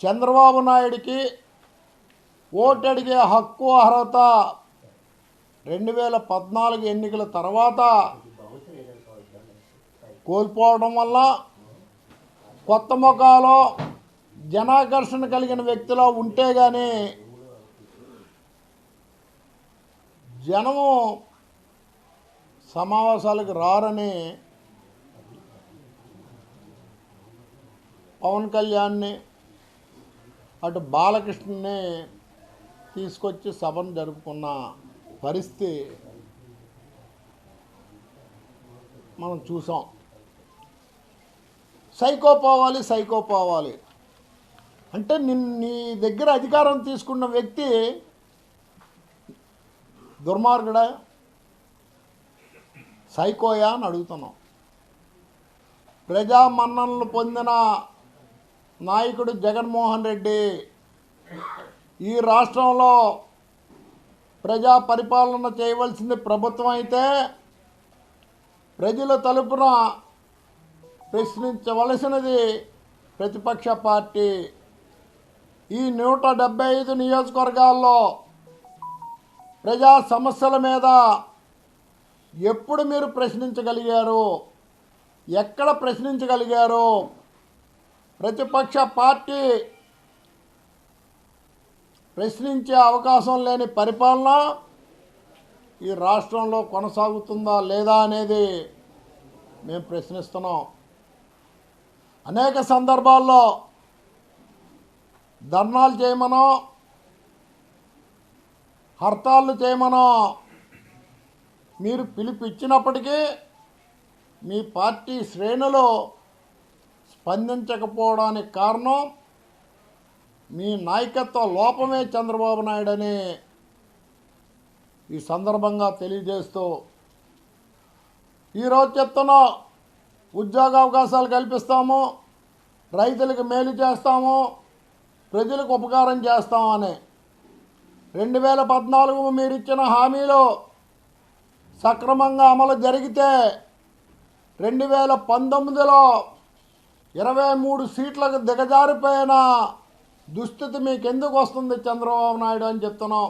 చంద్రబాబు నాయుడికి ఓటు అడిగే హక్కు అర్హత రెండు వేల పద్నాలుగు ఎన్నికల తర్వాత కోల్పోవడం వల్ల కొత్త ముఖాలో జనాకర్షణ కలిగిన వ్యక్తిలో ఉంటే కానీ జనము సమావేశాలకు రారని పవన్ కళ్యాణ్ని అటు బాలకృష్ణని తీసుకొచ్చి సభను జరుపుకున్న పరిస్థితి మనం చూసాం. సైకో పోవాలి సైకో పోవాలి. అంటే నిన్ నీ దగ్గర అధికారం తీసుకున్న వ్యక్తి దుర్మార్గుడా? సైకోయా అని అడుగుతున్నాం. ప్రజా మన్ననలు పొందిన నాయకుడు జగన్మోహన్ రెడ్డి ఈ రాష్ట్రంలో ప్రజా పరిపాలన చేయవలసింది ప్రభుత్వం అయితే ప్రజల తలుపున ప్రశ్నించవలసినది ప్రతిపక్ష పార్టీ. ఈ నూట డెబ్బై ఐదు నియోజకవర్గాల్లో ప్రజా సమస్యల మీద ఎప్పుడు మీరు ప్రశ్నించగలిగారు? ఎక్కడ ప్రశ్నించగలిగారు? ప్రతిపక్ష పార్టీ ప్రశ్నించే అవకాశం లేని పరిపాలన ఈ రాష్ట్రంలో కొనసాగుతుందా లేదా అనేది మేము ప్రశ్నిస్తున్నాం. అనేక సందర్భాల్లో ధర్నాలు చేయమనో హర్తాళ్ళు చేయమనో మీరు పిలిపిచ్చినప్పటికీ మీ పార్టీ శ్రేణులు స్పందించకపోవడానికి కారణం మీ నాయకత్వ లోపమే చంద్రబాబు నాయుడు అని ఈ సందర్భంగా తెలియజేస్తూ ఈరోజు చెప్తున్నా ఉద్యోగ అవకాశాలు కల్పిస్తాము రైతులకు మేలు చేస్తాము ప్రజలకు ఉపకారం చేస్తామని. రెండు వేల పద్నాలుగు మీరు ఇచ్చిన హామీలు సక్రమంగా అమలు జరిగితే రెండు వేల పంతొమ్మిదిలో ఇరవై మూడు సీట్లకు దిగజారిపోయిన దుస్థితి మీకు ఎందుకు వస్తుంది చంద్రబాబు నాయుడు అని చెప్తున్నాం.